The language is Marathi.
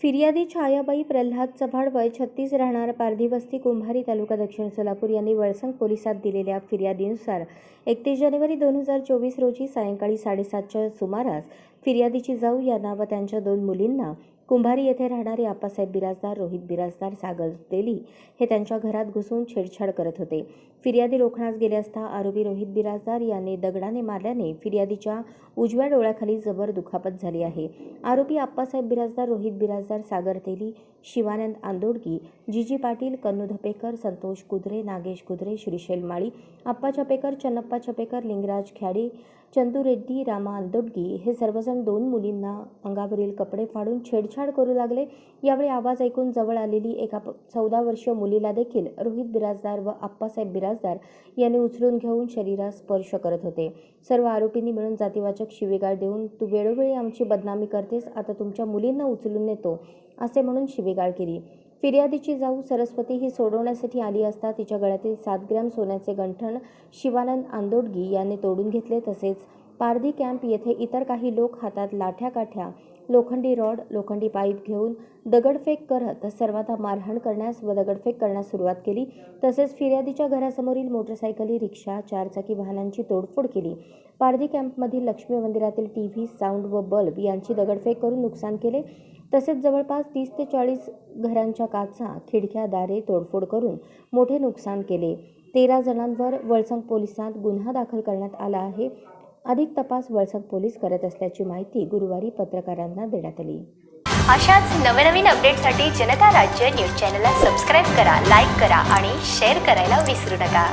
फिर्यादी छायाबाई प्रल्हाद चव्हाण वय छत्तीस राहणार पारधीवस्ती कुंभारी तालुका दक्षिण सोलापूर यांनी वळसंग पोलिसात दिलेल्या फिर्यादीनुसार एकतीस जानेवारी दोन हजार चोवीस रोजी सायंकाळी साडेसातच्या सुमारास फिर्यादीची जाऊ यांना व त्यांच्या दोन मुलींना कुंभारी येथे राहणारे आप्पासाहेब बिराजदार रोहित बिराजदार सागर तेली हे त्यांच्या घरात घुसून छेडछाड करत होते. फिर्यादी रोखण्यास गेले असता आरोपी रोहित बिराजदार यांनी दगडाने मारल्याने फिर्यादीच्या उजव्या डोळ्याखाली जबर दुखापत झाली आहे. आरोपी आप्पासाहेब बिराजदार रोहित बिराजदार सागर तेली शिवानंद आंदोडगी जीजी पाटील कन्नू धपेकर संतोष कुद्रे नागेश कुद्रे श्रीशैल माळी आप्पा छपेकर चन्नप्पा छपेकर लिंगराज ख्याडे चंदू रेड्डी रामा अंदोडगी हे सर्वजण दोन मुलींना अंगावरील कपडे फाडून छेडछाड करू लागले. यावेळी आवाज ऐकून जवळ आलेली एका चौदा वर्षीय मुलीला देखील रोहित बिराजदार व आप्पासाहेब बिराजदार यांनी उचलून घेऊन शरीरास स्पर्श करत होते. सर्व आरोपींनी मिळून जातीवाचक शिवीगाळ देऊन तू वेळोवेळी आमची बदनामी करतेस आता तुमच्या मुलींना उचलून नेतो असे म्हणून शिवीगाळ केली. फिर्यादीची जाऊ सरस्वती ही सोडवण्यासाठी आली असता तिच्या गळ्यातील सात ग्रॅम सोन्याचे गंठण शिवानंद आंदोडगी यांनी तोडून घेतले. तसेच पारधी कॅम्प येथे इतर काही लोक हातात लाठ्या काठ्या लोखंडी रॉड लोखंडी पाईप घेऊन दगडफेक करत सर्वांना मारहाण करण्यास व दगडफेक करण्यास सुरुवात केली. तसेच फिर्यादीच्या घरासमोरील मोटरसायकली रिक्षा चारचाकी वाहनांची तोडफोड केली. पारधी कॅम्पमधील लक्ष्मी मंदिरातील टी व्ही साऊंड व बल्ब यांची दगडफेक करून नुकसान केले. तसेच जवळपास तीस ते चाळीस घरांच्या काचा खिडक्या दारे तोडफोड करून मोठे नुकसान केले. तेरा जणांवर वळसंग पोलिसात गुन्हा दाखल करण्यात आला आहे. अधिक तपास वळसंग पोलीस करत असल्याची माहिती गुरुवारी पत्रकारांना देण्यात आली. अशाच नवनवीन अपडेटसाठी जनता राज्य न्यूज चॅनलला सबस्क्राईब करा लाईक करा आणि शेअर करायला विसरू नका.